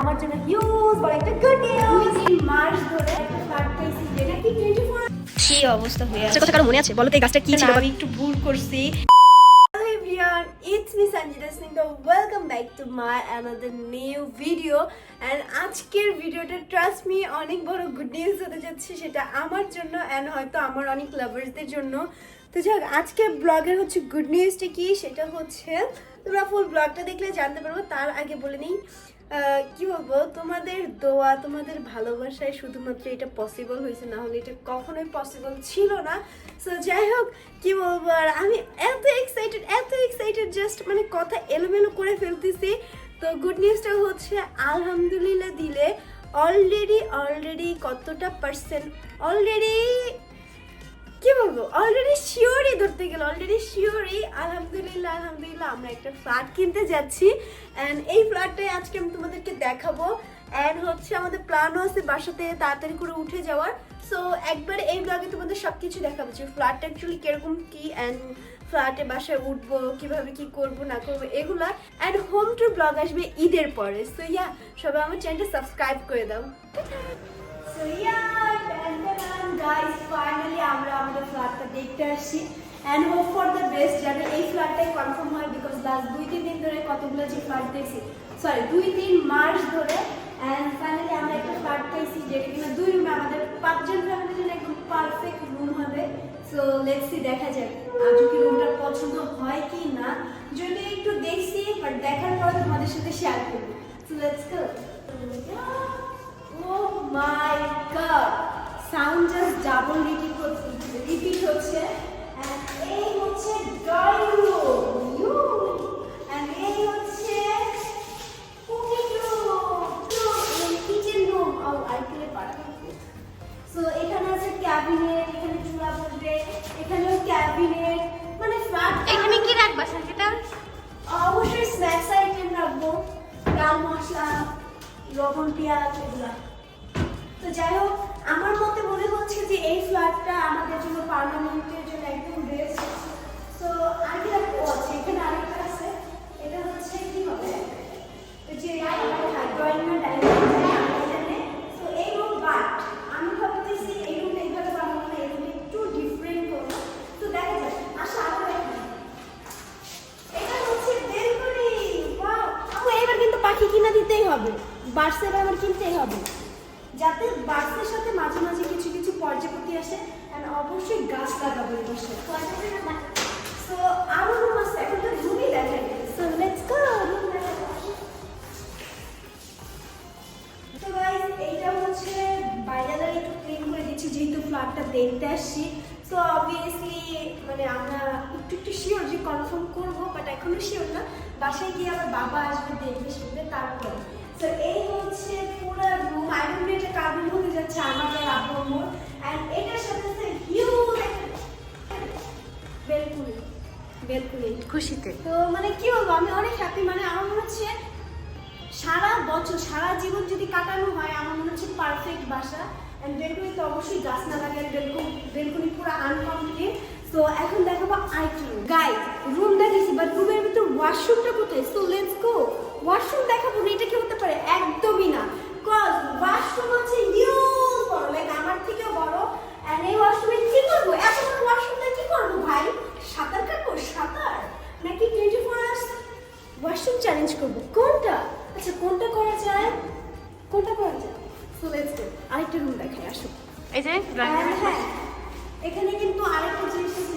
আমার জন্য হিউজ বড় একটা গুড নিউজ তিন মাস ধরে একটা ফ্ল্যাট যেটা কি 24 কি অবস্থা হয়ে আছে? কথা কারও মনে আছে? বলো তো এই গাছটা কি ছিল? আমি একটু ভুল করছি। Hello everyone, it's me Sanjita Singh. Welcome back to my another new video. আজকের ভিডিওটা ট্রাস্ট মি অনেক বড় গুড নিউজ হতে যাচ্ছে সেটা আমার জন্য অ্যান্ড হয়তো আমার অনেক লাভার্সদের জন্য। তো যাক আজকে ব্লগের হচ্ছে গুড নিউজটা কি? সেটা হচ্ছে তোমরা ফুল ব্লগটা দেখলে জানতে পারব। তার আগে বলে নিই কি বলব? তোমাদের দোয়া, তোমাদের ভালোবাসায় শুধুমাত্র এটা পসিবল হয়েছে, না হলে এটা কখনোই পসিবল ছিল না। সো যাই হোক, কি বলব? আর আমি এত এক্সাইটেড এত এক্সাইটেড জাস্ট মানে কথা এলোমেলো করে ফেলতেছি। তো গুড নিউজটা হচ্ছে, আলহামদুলিল্লাহ দিলে অলরেডি অলরেডি কতটা পার্সেন্ট অলরেডি কি বলব অলরেডি শিওরই ধরতে গেলে অলরেডি শিওরই আলহামদুলিল্লাহ আলহামদুলিল্লাহ, আমরা একটা ফ্ল্যাট কিনতে যাচ্ছি। অ্যান্ড এই ফ্ল্যাটটাই আজকে আমি তোমাদেরকে দেখাবো। অ্যান্ড হচ্ছে আমাদের প্ল্যানও আছে বাসাতে তাড়াতাড়ি করে উঠে যাওয়ার। সো একবার এই ব্লগে তোমাদের সব কিছু দেখাবো যে ফ্ল্যাটটা অ্যাকচুয়ালি কীরকম কী অ্যান্ড ফ্ল্যাটে বাসায় উঠবো, কীভাবে কী করব, না করব, এগুলো। অ্যান্ড হোম টুর ব্লগ আসবে ঈদের পরে। সো ইয়া সবাই আমার চ্যানেলটা সাবস্ক্রাইব করে দাও। So yeah, guys, finally আমরা আমাদের ফ্ল্যাটটা দেখতে আসছি। And hope for the best যাতে এই ফ্ল্যাটটাই কনফার্ম হয় বিকজ লাস্ট দুই তিন দিন ধরে কতগুলো যে ফ্ল্যাট দেখছি। সরি দুই তিন মাস ধরে। And ফাইনালি আমরা একটা ফ্ল্যাট পেয়েছি যেটা কিনা দুই রুমে আমাদের পাঁচজন ফ্যামিলির জন্য একদম পারফেক্ট রুম হবে। সো লেটস সি দেখা যাক। আজও কি রুমটা পছন্দ হয় কি না। যদি একটু দেখছি বাট দেখার পর তোমাদের সাথে শেয়ার করব। So let's go oh my god! Sound just double repeat হচ্ছে রিপিট হচ্ছে and এই হচ্ছে ড্রয়িং রুম দেখতে আসছি তো অবভিয়াসলি মানে আমরা একটু একটু শিওর যে কনফার্ম করব বাট এখনও শিওর না। বাসায় গিয়ে আমার বাবা আসবে দেখবে শুনবে তারপরে। তো এই হচ্ছে পুরো রুম আই ডোন্ট নো এটা কার রুম হতে যাচ্ছে আমার আর আব্বু আম্মুর এন্ড এটার সাথে সাথে হিউজ বেলকুনি। বেলকুনি খুশিতে। তো মানে কি বলব আমি অনেক হ্যাপি মানে আমার মনে হচ্ছে সারা বছর সারা জীবন যদি কাটানো হয় আমার মনে হচ্ছে পারফেক্ট বাসা। অ্যান্ড বেলকুনি তো অবশ্যই গাছ না লাগে বেলকুনি বেলকুনি পুরো আনকমপ্লিট তো এখন দেখাবো আরেকটা রুম গাই রুম দেখেছি বাট রুমের ভিতর ওয়াশরুমটা কোথায়? সো লেটস গো ওয়াশরুম দেখাবো না এটা কি হতে পারে? একদমই না। কজ ওয়াশরুম হচ্ছে হিউজ বড় লাইক আমার থেকেও বড়। অ্যান্ড এই ওয়াশরুমে কি করব? এত বড় ওয়াশরুমটা কি করব ভাই? সাঁতার কাটবো? সাঁতার? নাকি twenty four hours washroom challenge করব? কোনটা? আচ্ছা কোনটা করা যায়? কোনটা করা যায়? সো লেটস গো আরেকটা রুম দেখাই আসো। এই যে হ্যাঁ হ্যাঁ। এখানে কিন্তু আরেকটা জিনিস আছে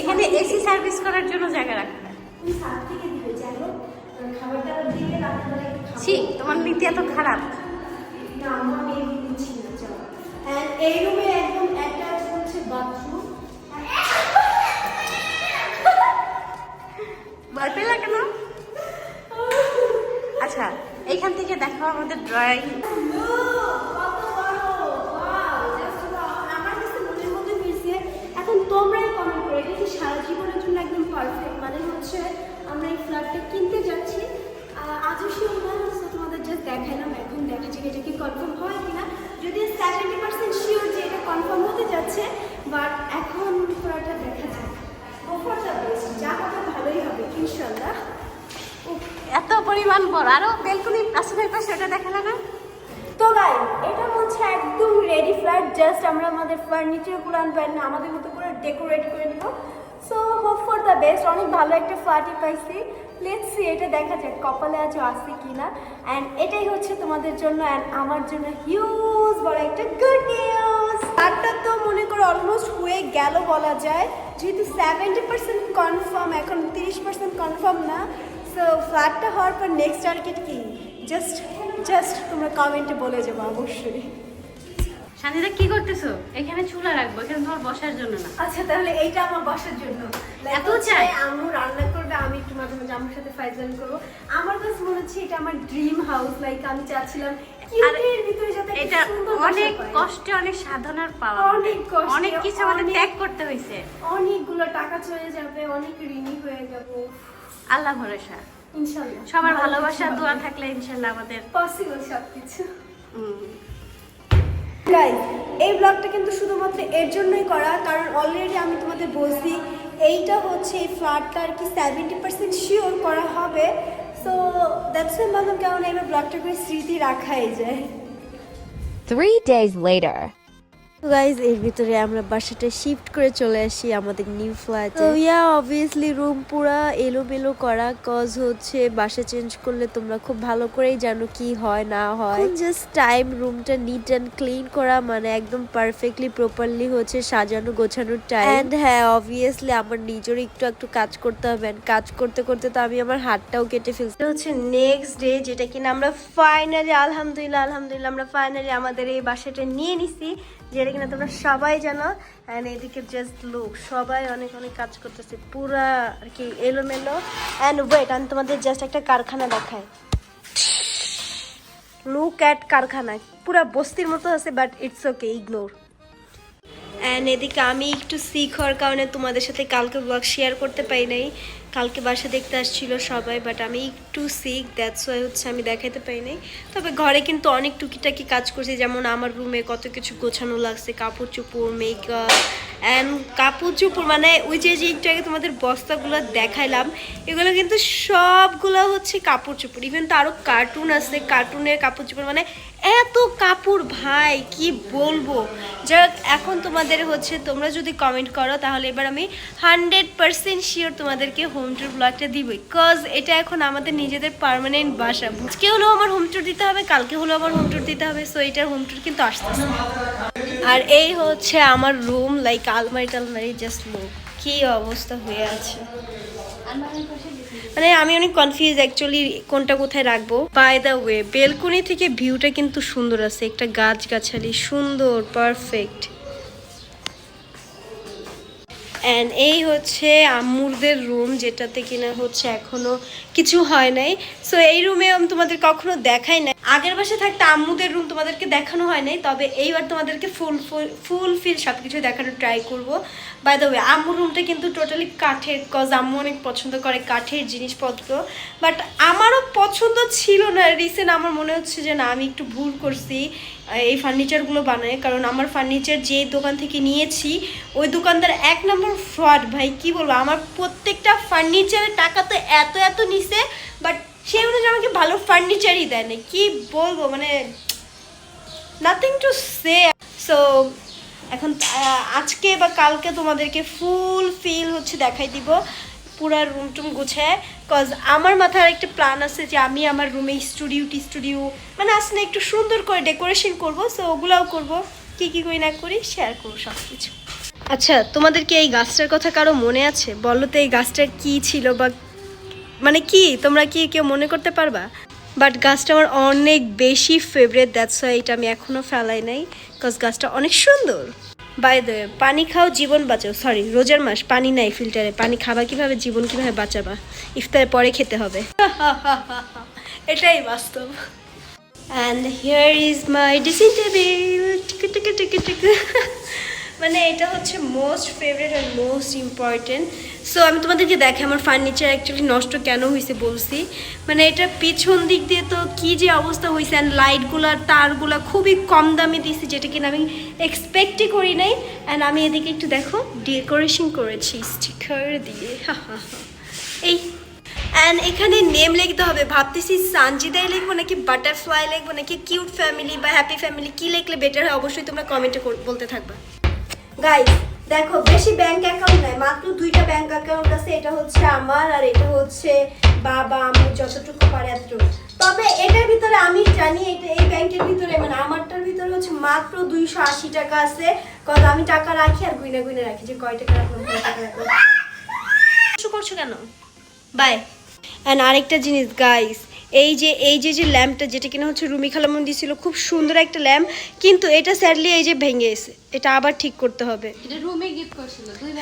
এখানে এসি সার্ভিস করার জন্য জায়গা রাখা। ছি তোমার নীতি এত খারাপ। না, আমরা মেয়ে না, এই রুমে একদম একটা হচ্ছে বাথরুম ভয় পেলা কেন? আচ্ছা এইখান থেকে দেখো আমাদের ড্রয়িং আমার কাছে মনের মধ্যে মিশে এখন তোমরাই কমেন্ট করো এটা কি সারা জীবনের জন্য একদম পারফেক্ট মানে হচ্ছে আমরা এই ফ্ল্যাটটা কিনতে যাচ্ছি। আজও শিওর না so তোমাদের জাস্ট দেখালাম, এখন দেখা যাক এটা কি কনফার্ম হয় কিনা। যদি সেভেন্টি পার্সেন্ট শিওর যে এটা কনফার্ম হতে যাচ্ছে বাট এখন পুরোটা দেখা যাক। গোফর দ্য বেস্ট যা হবে ভালোই হবে ইনশাল্লাহ এত পরিমাণ বড়, আরও বেলকুনি আছে না পাশে ওটা দেখালে না। তো গাই এটা হচ্ছে একদম রেডি ফ্ল্যাট জাস্ট আমরা আমাদের ফার্নিচারগুলো and আমাদের মতো করে ডেকোরেট করে নিব। So hope for the best অনেক ভালো একটা ফ্ল্যাটই পাইছি। লেটস সি এটা দেখা যাক, কপালে আজও আসছে কিনা। অ্যান্ড এটাই হচ্ছে তোমাদের জন্য অ্যান্ড আমার জন্য হিউজ বড় একটা গুড নিউজ ফ্ল্যাটটা তো মনে করো অলমোস্ট হয়ে গেল বলা যায়। যেহেতু সেভেন্টি পার্সেন্ট কনফার্ম এখন তিরিশ পার্সেন্ট কনফার্ম না। সো ফ্ল্যাটটা হওয়ার পর নেক্সট টার্গেট কি? জাস্ট জাস্ট তোমরা কমেন্টে বলে যাব অবশ্যই। শান্তিদা কি করতেছো? এখানে চুলা রাখব এখানে তোমার বসার জন্য না। আচ্ছা তাহলে এইটা আমার বসার জন্য। এত চাই? আম্মু রান্না করবে আমি একটু মাঝে মাঝে আমার সাথে ফাইজলামি করব। আমার কাছে মনে হচ্ছে এটা আমার ড্রিম হাউস লাইক আমি চাচ্ছিলাম কিউটের ভিতরে যাতে একটা এটা অনেক কষ্টে অনেক সাধনার পাওয়া অনেক অনেক কিছু আমাদের অনেক- ত্যাগ করতে হয়েছে। অনেকগুলো টাকা চলে যাবে অনেক ঋণী হয়ে যাব। আল্লাহ ভরসা। ইনশাল্লাহ সবার ভালোবাসা দোয়া থাকলে ইনশাল্লাহ আমাদের পসিবল সবকিছু। গাইজ এই ব্লগটা কিন্তু শুধুমাত্র এর জন্যই করা কারণ অলরেডি আমি তোমাদের বলছি এইটা হচ্ছে এই ফ্ল্যাটটা আর কি সেভেন্টি পার্সেন্ট শিওর করা হবে। সো দ্যাটস ওয়াই ভাবলাম কেমন এবার ব্লগটা করে স্মৃতি রাখাই যায়। Three days later. গাইজ এর ভিতরে আমরা বাসাটা শিফট করে চলে আসি আমাদের নিউ ফ্ল্যাটে তো ইয়া অবভিয়াসলি রুম পুরা এলোমেলো করা কজ হচ্ছে বাসা চেঞ্জ করলে তোমরা খুব ভালো করেই জানো কি হয় না হয়। জাস্ট টাইম রুমটা নিট অ্যান্ড ক্লিন করা মানে একদম পারফেক্টলি প্রপারলি হচ্ছে সাজানো গোছানোর টাইম এন্ড হ্যাঁ অবভিয়াসলি আমার নিজের একটু একটু কাজ করতে হবে and কাজ করতে করতে তো আমি আমার হাতটাও কেটে ফেলছি। হচ্ছে নেক্সট ডে যেটা কিনা আমরা ফাইনালি আলহামদুলিল্লাহ আলহামদুলিল্লাহ আমরা ফাইনালি আমাদের এই বাসাটা নিয়ে নিছি। যেটা কিনা তোমরা সবাই জানো অ্যান্ড এদিকে জাস্ট লুক সবাই অনেক অনেক কাজ করতেছে, পুরা আর কি এলোমেলো। অ্যান্ড ওয়েট আমি তোমাদের জাস্ট একটা কারখানা দেখায় লুক অ্যাট কারখানা, পুরা বস্তির মতো আছে but it's okay ignore and এদিকে আমি একটু সিক হওয়ার কারণে তোমাদের সাথে কালকে ব্লগ শেয়ার করতে পারি নাই। কালকে বাসা দেখতে আসছিল সবাই বাট আমি একটু সিক দ্যাটস ওয়াই হচ্ছে আমি দেখাতে পারি নাই। তবে ঘরে কিন্তু অনেক টুকিটাকি কাজ করছি, যেমন আমার রুমে কত কিছু গোছানো লাগছে, কাপড় চোপড় মেকআপ অ্যান্ড কাপড় চোপড় মানে ওই যে যে একটু আগে তোমাদের বস্তাগুলো দেখাইলাম, এগুলো কিন্তু সবগুলো হচ্ছে কাপড় চোপড়। ইভেন তো আরও কার্টুন আছে কার্টুনের কাপড় চোপড় মানে এত কাপড় ভাই, কি বলব? যাক, এখন তোমাদের হচ্ছে তোমরা যদি কমেন্ট করো, তাহলে এবার আমি হান্ড্রেড পার্সেন্ট শিওর তোমাদেরকে হোম ট্যুর ব্লগটা দিবই। কজ এটা এখন আমাদের নিজেদের পার্মানেন্ট বাসা। আজকে হলেও আমার হোম ট্যুর দিতে হবে, কালকে হলেও আমার হোম ট্যুর দিতে হবে সো এটার হোম ট্যুর কিন্তু আসতেছে। আর এই হচ্ছে আমার রুম লাইক আলমারি টালমারি জাস্ট লুক কি অবস্থা হয়ে আছে। মানে আমি অনেক কনফিউজ অ্যাকচুয়ালি কোনটা কোথায় রাখব। বাই দ্য ওয়ে বেলকনি থেকে ভিউটা কিন্তু সুন্দর আছে, একটা গাছ গাছালি সুন্দর পারফেক্ট অ্যান্ড এই হচ্ছে আম্মুরদের রুম যেটাতে কিনা হচ্ছে এখনও কিছু হয় নাই। সো এই রুমে আমি তোমাদের কখনো দেখাই নাই। আগের বাসে থাকতে আম্মুদের রুম তোমাদেরকে দেখানো হয় নাই, তবে এইবার তোমাদেরকে ফুল ফুল ফিল সব কিছু দেখানোর ট্রাই করব। বাই দ্য ওয়ে আম্মুর রুমটা কিন্তু টোটালি কাঠের কজ আম্মু অনেক পছন্দ করে কাঠের জিনিসপত্র। বাট আমারও পছন্দ ছিল না। রিসেন্ট আমার মনে হচ্ছে যে, না, আমি একটু ভুল করছি এই ফার্নিচারগুলো বানায়। কারণ আমার ফার্নিচার যে দোকান থেকে নিয়েছি, ওই দোকানদার এক নম্বর ফ্রড ভাই। কি বলব? আমার প্রত্যেকটা ফার্নিচারের টাকা তো এত এত নিছে বাট সেই অনুযায়ী আমাকে ভালো ফার্নিচারই দেয় না কি বলব? মানে নাথিং টু সে সো এখন আজকে বা কালকে তোমাদেরকে ফুল ফিল হচ্ছে দেখাই দিব, পুরা রুম টুম গুছায় কজ আমার মাথায় একটা প্ল্যান আছে যে আমি আমার রুমে স্টুডিও টি স্টুডিও মানে আসলে একটু সুন্দর করে ডেকোরেশন করব সো ওগুলাও করব, কি কি করি না করি শেয়ার করব সব কিছু আচ্ছা তোমাদের কি এই গাছটার কথা কারও মনে আছে? বলো তো এই গাছটার কি ছিল বা মানে কি? তোমরা কি কেউ মনে করতে পারবা? বাট গাছটা আমার অনেক বেশি ফেভারেট দ্যাটস ওয়াই এটা আমি এখনও ফেলাই নাই বিকজ গাছটা অনেক সুন্দর। বাই দ্য পানি খাও, জীবন বাঁচাও। সরি রোজার মাস, পানি নাই ফিল্টারে পানি খাবা কীভাবে, জীবন কীভাবে বাঁচাবা? ইফতারের পরে খেতে হবে। এটাই বাস্তব। And here is my dressing table মানে এটা হচ্ছে most favourite and most important so আমি তোমাদেরকে দেখে আমার ফার্নিচার অ্যাকচুয়ালি নষ্ট কেন হয়েছে বলছি। মানে এটা পিছন দিক দিয়ে তো কি যে অবস্থা হয়েছে অ্যান্ড লাইটগুলো তারগুলো খুবই কম দামে দিয়েছি যেটা কিনা আমি এক্সপেক্টই করি নাই। অ্যান্ড আমি এদিকে একটু দেখো ডেকোরেশন করেছি স্টিকার দিয়ে এই অ্যান্ড এখানে নেম লিখতে হবে, ভাবতেছি সানজিদাই লিখব নাকি বাটারফ্লাই লিখব, নাকি কিউট ফ্যামিলি বা হ্যাপি ফ্যামিলি কী লিখলে বেটার হয়? অবশ্যই তোমরা কমেন্টে বলতে থাকবা। গাইস দেখো, বেশি ব্যাংক অ্যাকাউন্ট নাই, মাত্র দুইটা ব্যাংক অ্যাকাউন্ট আছে, এটা হচ্ছে আমার আর এটা হচ্ছে বাবা, আমি যতটুকু পারে এতটুকু। তবে এটার ভিতরে আমি জানি, এটা এই ব্যাংকের ভিতরে মানে আমারটার ভিতরে হচ্ছে মাত্র দুইশো আশি টাকা আছে, কারণ আমি টাকা রাখি আর গুইনা গুইনা রাখি, যে কয় টাকা রাখলাম কয় টাকা রাখলাম করছ কেন? বাই অ্যান্ড আরেকটা জিনিস গাইস এই যে এই যে যে ল্যাম্পটা যেটা কিনা হচ্ছে রুমি খালামন দিয়েছিল খুব সুন্দর একটা ল্যাম্প কিন্তু এটা স্যাডলি এই যে ভেঙে গেছে। এটা আবার ঠিক করতে হবে।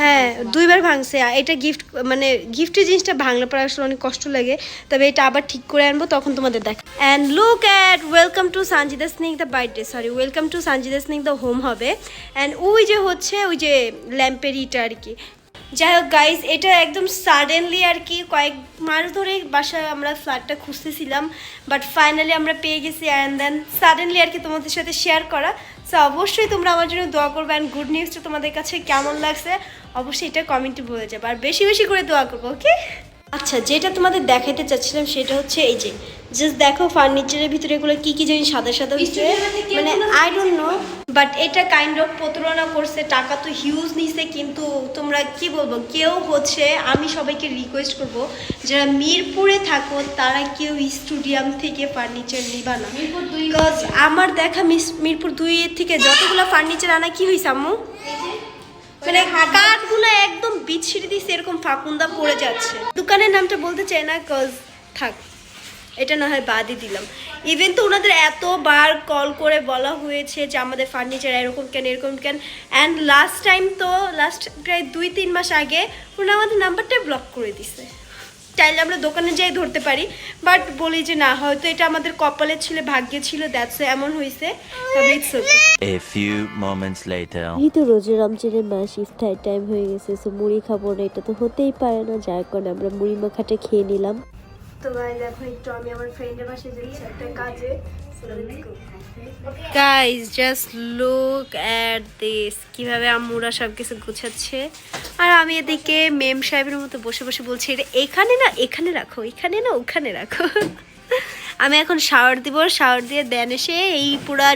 হ্যাঁ দুইবার ভাঙছে। এটা গিফট মানে গিফটের জিনিসটা ভাঙলে পরে আসলে অনেক কষ্ট লাগে। তবে এটা আবার ঠিক করে আনব তখন তোমাদের দেখ। And look at welcome to Sanjida snake the birthday sorry welcome to Sanjida snake the home হবে। অ্যান্ড ওই যে হচ্ছে ওই যে ল্যাম্পের ইটা আর কি। যাই হোক গাইজ এটা একদম সাডেনলি আর কি কয়েক মাস ধরে বাসায় আমরা ফ্ল্যাটটা খুঁজতেছিলাম বাট ফাইনালি আমরা পেয়ে গেছি অ্যান্ড দেন সাডেনলি আর কি তোমাদের সাথে শেয়ার করা। সো অবশ্যই তোমরা আমার জন্য দোয়া করবে অ্যান্ড গুড নিউজটা তোমাদের কাছে কেমন লাগছে, অবশ্যই এটা কমেন্টে বলে যাবে। আর বেশি বেশি করে দোয়া করব ওকে আচ্ছা যেটা তোমাদের দেখাইতে চাচ্ছিলাম সেটা হচ্ছে এই যে জাস্ট দেখো ফার্নিচারের ভিতরে এগুলো কি কি জানি সাদা সাদা হচ্ছে মানে আই ডোন্ট নো বাট এটা কাইন্ড অফ প্রতারণা করছে টাকা তো হিউজ নিছে কিন্তু তোমরা কি বলব কেউ হচ্ছে আমি সবাইকে রিকোয়েস্ট করব যারা মিরপুরে থাকো তারা কেউ স্টুডিয়াম থেকে ফার্নিচার নিবা না। বিকজ আমার দেখা মিস- মিরপুর দুই থেকে যতগুলো ফার্নিচার আনা কি হয়েছে আম্মু? মানে কাঠগুলো একদম বিচ্ছিরি দিচ্ছে এরকম ফাকুন্দা পড়ে যাচ্ছে। দোকানের নামটা বলতে চাই না কজ থাক, এটা না হয় বাদই দিলাম। ইভেন তো ওনাদের এতবার কল করে বলা হয়েছে যে আমাদের ফার্নিচার এরকম কেন এরকম কেন। অ্যান্ড লাস্ট টাইম তো লাস্ট প্রায় দুই, তিন মাস আগে ওরা আমাদের নাম্বারটা ব্লক করে দিছে। চাইলে আমরা দোকানে যাই ধরতে পারি বাট বলি যে না হয়তো এটা আমাদের কপালে ছিল ভাগ্যে ছিল দ্যাটস এমন হয়েছে তবে it's okay A few moments later. এই তো রোজের রমজানের মাস ইফতার টাইম হয়ে গেছে সো মুড়ি খাব না এটা তো হতেই পারে না যার কারণে আমরা মুড়ি মাখাটা খেয়ে নিলাম। তো গাইজ এখন একটু আমি আমার ফ্রেন্ডের বাসায় যাচ্ছি একটা কাজে guys just look at this কীভাবে আম্মুরা সব কিছু গুছাচ্ছে। আর আমি এদিকে মেম সাহেবের মতো বসে বসে বলছি, এটা এখানে না, এখানে রাখো, এখানে না, ওখানে রাখো। আমি এখন শাওয়ার দিব শাওয়ার দিয়ে দেন এসে এই পুরা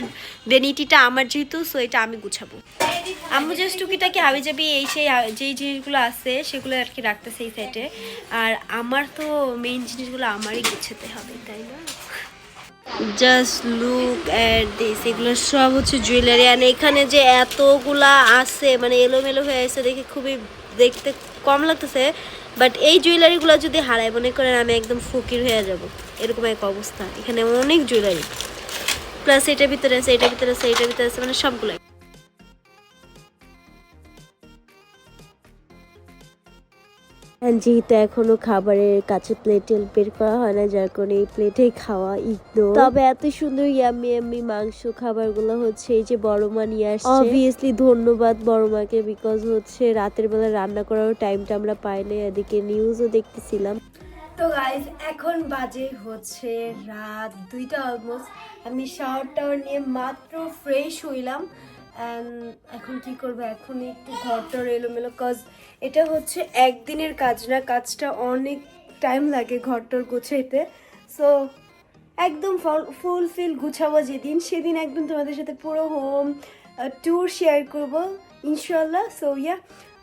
বেনিটিটা আমার যেহেতু সো এটা আমি গুছাবো। আম্মু জাস্ট টুকিটাকি হাবি যাবি এই সেই, যেই জিনিসগুলো আছে, সেগুলো আর কি রাখতেছে এই সাইডে আর আমার তো মেইন জিনিসগুলো আমারই গুছাতে হবে, তাই না? জাস্ট লুক অ্যাট দিস এগুলো সব হচ্ছে জুয়েলারি আর এখানে যে এতগুলা আছে মানে এলোমেলো হয়ে আছে দেখে খুবই দেখতে কম লাগতেছে। বাট এই জুয়েলারিগুলো যদি হারায়, মনে করেন আমি একদম ফকির হয়ে যাব। এরকম এক অবস্থা। এখানে অনেক জুয়েলারি প্লাস এটার ভিতরে আছে, এটার ভিতরে আছে, এটার ভিতরে আছে মানে সবগুলাই। যেহেতু এখনও খাবারের কাছে প্লেট বের করা হয় না, যার কারণে এই প্লেটে খাওয়া ইগনোর তবে এত সুন্দর ইয়ামি ইয়ামি মাংস খাবারগুলো হচ্ছে, এই যে বড় মা নিয়ে আসছে। অবভিয়াসলি ধন্যবাদ বড় মাকে বিকজ হচ্ছে রাতের বেলা রান্না করার টাইমটা আমরা পাই না এদিকে নিউজও দেখতেছিলাম। তো গাইজ এখন বাজে হচ্ছে রাত দুইটা অলমোস্ট আমি শাওয়ার টাওয়ার নিয়ে মাত্র ফ্রেশ হইলাম। এখন কি করব? এখন একটু ঘরটার এলোমেলো কজ। এটা হচ্ছে একদিনের কাজ না, কাজটা অনেক টাইম লাগে ঘরটার গোছাইতে। সো একদম ফুল ফিল গুছাবো যেদিন, সেদিন একদম তোমাদের সাথে পুরো হোম ট্যুর শেয়ার করব ইনশাল্লাহ so yeah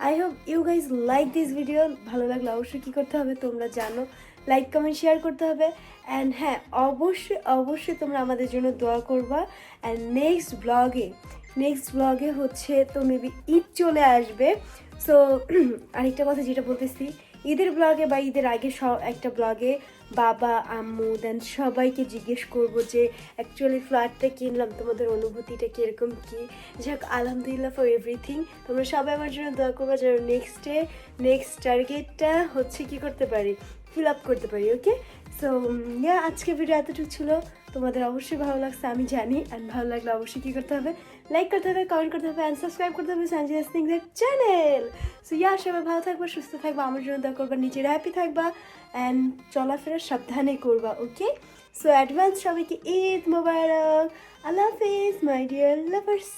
I hope you guys like this video ভালো লাগলে অবশ্যই কী করতে হবে তোমরা জানো। লাইক কমেন্ট শেয়ার করতে হবে। অ্যান্ড হ্যাঁ অবশ্যই অবশ্যই তোমরা আমাদের জন্য দোয়া করবা। অ্যান্ড নেক্সট ব্লগে নেক্সট ব্লগে হচ্ছে তো মেবি ঈদ চলে আসবে। সো আরেকটা কথা যেটা বলতেছি, ঈদের ব্লগে বা ঈদের আগে সব একটা ব্লগে বাবা, আম্মু দেন সবাইকে জিজ্ঞেস করব যে অ্যাকচুয়ালি ফ্ল্যাটটা কিনলাম, তোমাদের অনুভূতিটা কীরকম কী? যাক, আলহামদুলিল্লাহ ফর এভরিথিং তোমরা সবাই আমার জন্য দোয়া করব যেন নেক্সটে নেক্সট টার্গেটটা হচ্ছে কি করতে পারি? ফিল আপ করতে পারি ওকে সো ইয়া আজকে ভিডিও এতটুকু ছিল। তোমাদের অবশ্যই ভালো লাগছে, আমি জানি অ্যান্ড ভালো লাগলে অবশ্যই কী করতে হবে? লাইক করতে হবে কমেন্ট করতে হবে অ্যান্ড সাবস্ক্রাইব করতে হবে সঞ্জয় সিংদের চ্যানেল সো ইয়া সবাই ভালো থাকবা, সুস্থ থাকবা, আমার জন্য দোয়া করবা, নিজের হ্যাপি থাকবা অ্যান্ড চলাফেরা সাবধানে করবা ওকে সো অ্যাডভান্স সবাইকে ঈদ মোবারক। আল্লাহ হাফিজ মাই ডিয়ার লাভার্স